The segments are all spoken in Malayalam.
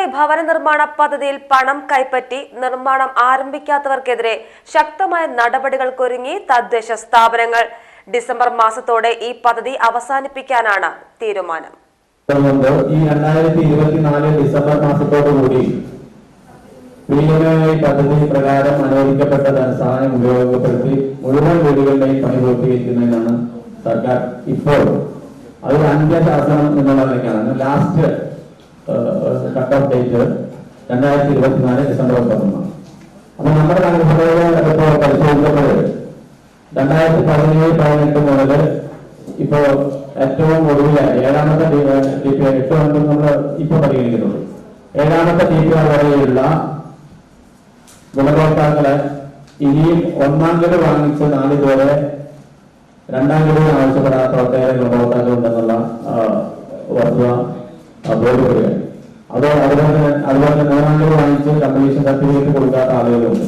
വൈ ഭവന നിർമ്മാണ പദ്ധതിയിൽ പണം കൈപ്പറ്റി നിർമ്മാണം ആരംഭിക്കാത്തവർക്കെതിരെ ശക്തമായ നടപടികൾക്കൊരുങ്ങി തദ്ദേശ സ്ഥാപനങ്ങൾ. ഡിസംബർ മാസത്തോടെ ഈ പദ്ധതി അവസാനിപ്പിക്കാനാണ് തീരുമാനം. ഈ രണ്ടായിരത്തി ഇരുപത്തിനാല് ഡിസംബർ മാസത്തോടുകൂടി പി പദ്ധതി പ്രകാരം അനുവദിക്കപ്പെട്ട ധനസഹായം ഉപയോഗപ്പെടുത്തി മുഴുവൻ വീടുകളുടെയും പണി പൂർത്തീകരിക്കുന്നതിനാണ് സർക്കാർ ഇപ്പോൾ അതൊരു അന്ത്യശാസനം എന്നുള്ള ലാസ്റ്റ് കട്ട് ഓഫ് ഡേറ്റ് രണ്ടായിരത്തി ഇരുപത്തിനാല് ഡിസംബർ പതിനൊന്ന് അപ്പൊ നമ്മുടെ നഗരസഭയിലെ ഇപ്പോൾ പരിശോധിച്ചപ്പോൾ രണ്ടായിരത്തി പതിനേഴ് പതിനെട്ട് മുതൽ ഇപ്പോ ഏറ്റവും ഒടുവിലായി ഏഴാമത്തെ ഡി പി എട്ട് കൊണ്ട് നമ്മൾ ഇപ്പൊ പരിഗണിക്കുന്നുള്ളൂ. ഏഴാമത്തെ ഡി പി ആർ വരെയുള്ള ഗുണഭോക്താക്കളെ ഇനിയും ഒന്നാം ഗഡു വാങ്ങിച്ച് നാളിതുവരെ രണ്ടാം ഗഡുവിന് ആവശ്യപ്പെടാത്ത ഒട്ടേറെ ഗുണഭോക്താക്കൾ ഉണ്ടെന്നുള്ള ആ, വസ്തുത ആ, ബോധ്യപ്പെടുകയാണ് അത് അതുപോലെ തന്നെ അതുപോലെ തന്നെ മൂന്നാം ഗഡു വാങ്ങിച്ച് കമ്പലീഷൻ സർട്ടിഫിക്കറ്റ് കൊടുക്കാത്ത ആളുകളുണ്ട്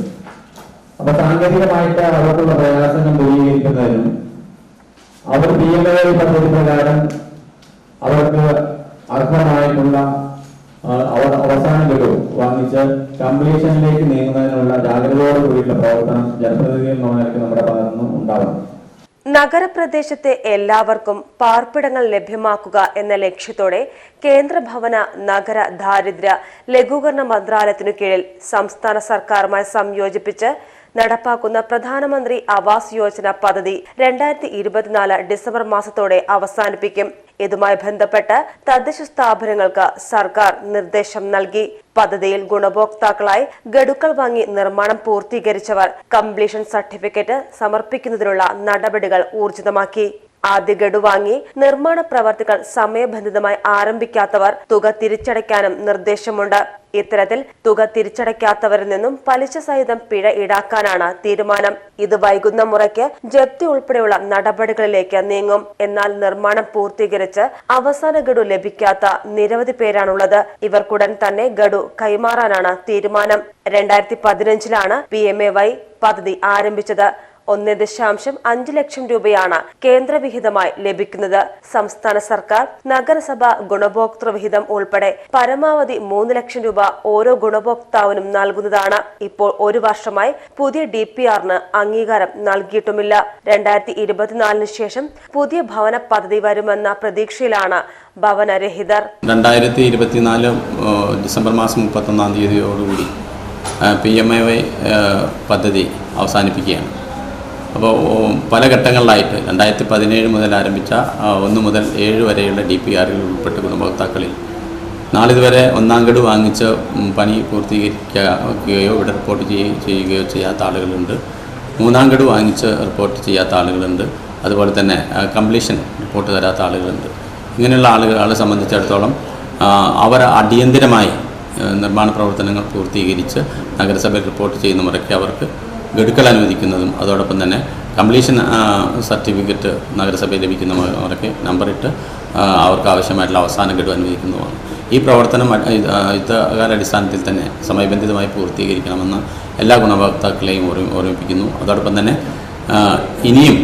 അപ്പൊ സാങ്കേതികമായിട്ട് അവർക്കുള്ള പ്രയാസങ്ങൾ ദൂരീകരിക്കുന്നതിനും അവർ പി എം എ പദ്ധതി പ്രകാരം അവർക്ക് അർഹമായിട്ടുള്ള അവസാന ഗഡു വാങ്ങിച്ച് കംപ്ലീഷനിലേക്ക് നീങ്ങുന്നതിനുള്ള ജാഗ്രതയോട് കൂടിയുള്ള പ്രവർത്തനം ജനപ്രതിനിധിയിൽ എന്ന നിലയ്ക്ക് നമ്മുടെ ഭാഗത്തു ഉണ്ടാവണം. നഗരപ്രദേശത്തെ എല്ലാവർക്കും പാർപ്പിടങ്ങൾ ലഭ്യമാക്കുക എന്ന ലക്ഷ്യത്തോടെ കേന്ദ്ര ഭവന നഗര ദാരിദ്ര്യ ലഘൂകരണ മന്ത്രാലയത്തിനു കീഴിൽ സംസ്ഥാന സർക്കാരുമായി സംയോജിപ്പിച്ച് നടപ്പാക്കുന്ന പ്രധാനമന്ത്രി ആവാസ് യോജന പദ്ധതി രണ്ടായിരത്തി ഇരുപത്തിനാല് ഡിസംബർ മാസത്തോടെ അവസാനിപ്പിക്കും. ഇതുമായി ബന്ധപ്പെട്ട് തദ്ദേശ സ്ഥാപനങ്ങൾക്ക് സർക്കാർ നിർദ്ദേശം നൽകി. പദ്ധതിയിൽ ഗുണഭോക്താക്കളായി ഗഡുക്കൾ വാങ്ങി നിർമ്മാണം പൂർത്തീകരിച്ചവർ കംപ്ലീഷൻ സർട്ടിഫിക്കറ്റ് സമർപ്പിക്കുന്നതിനുള്ള നടപടികൾ ഊർജിതമാക്കി. ആദ്യ ഗഡു വാങ്ങി നിർമ്മാണ പ്രവർത്തികൾ സമയബന്ധിതമായി ആരംഭിക്കാത്തവർ തുക തിരിച്ചടയ്ക്കാനും നിർദ്ദേശമുണ്ട്. ഇത്തരത്തിൽ തുക തിരിച്ചടയ്ക്കാത്തവരിൽ നിന്നും പലിശ സഹിതം പിഴ ഈടാക്കാനാണ് തീരുമാനം. ഇത് വൈകുന്ന മുറയ്ക്ക് ജപ്തി ഉൾപ്പെടെയുള്ള നടപടികളിലേക്ക് നീങ്ങും. എന്നാൽ നിർമ്മാണം പൂർത്തീകരിച്ച് അവസാന ഗഡു ലഭിക്കാത്ത നിരവധി പേരാണുള്ളത്. ഇവർക്കുടൻ തന്നെ ഗഡു കൈമാറാനാണ് തീരുമാനം. രണ്ടായിരത്തി പതിനഞ്ചിലാണ് പി എം എ വൈ പദ്ധതി ആരംഭിച്ചത്. ഒന്ന് ദശാംശം അഞ്ച് ലക്ഷം രൂപയാണ് കേന്ദ്രവിഹിതമായി ലഭിക്കുന്നത്. സംസ്ഥാന സർക്കാർ നഗരസഭ ഗുണഭോക്തൃ വിഹിതം ഉൾപ്പെടെ പരമാവധി മൂന്ന് ലക്ഷം രൂപ ഓരോ ഗുണഭോക്താവിനും നൽകുന്നതാണ്. ഇപ്പോൾ ഒരു വർഷമായി പുതിയ ഡി പി ആറിന് അംഗീകാരം നൽകിയിട്ടുമില്ല. രണ്ടായിരത്തി ഇരുപത്തിനാലിന് ശേഷം പുതിയ ഭവന പദ്ധതി വരുമെന്ന പ്രതീക്ഷയിലാണ് ഭവനരഹിതർ. രണ്ടായിരത്തി ഇരുപത്തിനാല് ഡിസംബർ മാസം മുപ്പത്തൊന്നാം തീയതിയോടുകൂടി പി എം എ വൈ പദ്ധതി അവസാനിപ്പിക്കുകയാണ്. അപ്പോൾ പല ഘട്ടങ്ങളിലായിട്ട് രണ്ടായിരത്തി പതിനേഴ് മുതൽ ആരംഭിച്ച ഒന്ന് മുതൽ ഏഴ് വരെയുള്ള ഡി പി ആറിൽ ഉൾപ്പെട്ട ഗുണഭോക്താക്കളിൽ നാളിതുവരെ ഒന്നാം ഗഡു വാങ്ങിച്ച് പണി പൂർത്തീകരിക്കുകയോ ഇവിടെ റിപ്പോർട്ട് ചെയ്യുകയോ ചെയ്യാത്ത ആളുകളുണ്ട്. മൂന്നാം ഗഡു വാങ്ങിച്ച് റിപ്പോർട്ട് ചെയ്യാത്ത ആളുകളുണ്ട്. അതുപോലെ തന്നെ കംപ്ലീഷൻ റിപ്പോർട്ട് തരാത്ത ആളുകളുണ്ട്. ഇങ്ങനെയുള്ള ആളുകളെ സംബന്ധിച്ചിടത്തോളം അവർ അടിയന്തിരമായി നിർമ്മാണ പ്രവർത്തനങ്ങൾ പൂർത്തീകരിച്ച് നഗരസഭയിൽ റിപ്പോർട്ട് ചെയ്യുന്ന മുറയ്ക്ക് അവർക്ക് ഗഡുക്കൾ അനുവദിക്കുന്നതും അതോടൊപ്പം തന്നെ കംപ്ലീഷൻ സർട്ടിഫിക്കറ്റ് നഗരസഭയിൽ ലഭിക്കുന്ന മുറയ്ക്ക് നമ്പറിട്ട് അവർക്ക് ആവശ്യമായിട്ടുള്ള അവസാന ഗഡു അനുവദിക്കുന്നതുമാണ്. ഈ പ്രവർത്തനം യുദ്ധകാലടിസ്ഥാനത്തിൽ തന്നെ സമയബന്ധിതമായി പൂർത്തീകരിക്കണമെന്ന് എല്ലാ ഗുണഭോക്താക്കളെയും ഓർമ്മ ഓർമ്മിപ്പിക്കുന്നു. അതോടൊപ്പം തന്നെ ഇനിയും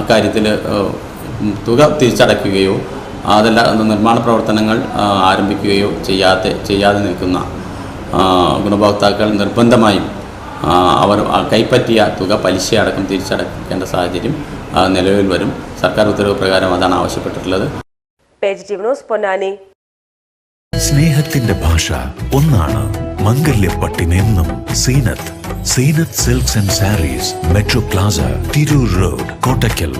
അക്കാര്യത്തിൽ തുക തിരിച്ചടയ്ക്കുകയോ അതല്ല നിർമ്മാണ പ്രവർത്തനങ്ങൾ ആരംഭിക്കുകയോ ചെയ്യാതെ ചെയ്യാതെ നിൽക്കുന്ന ഗുണഭോക്താക്കൾ നിർബന്ധമായും അവർ കൈപ്പറ്റിയ തുക പലിശ അടക്കം തിരിച്ചടക്കേണ്ട സാഹചര്യം ആ, നിലവിൽ വരും. സർക്കാർ ഉത്തരവ് പ്രകാരം അതാണ് ആവശ്യപ്പെട്ടിട്ടുള്ളത്. Page T news Ponnani. സ്നേഹത്തിന്റെ ഭാഷ ഒന്നാണ്. മംഗല്യപ്പട്ടിനെന്നും Zeenath Zeenath silks and sarees metro plaza Tirur road Kottakkal.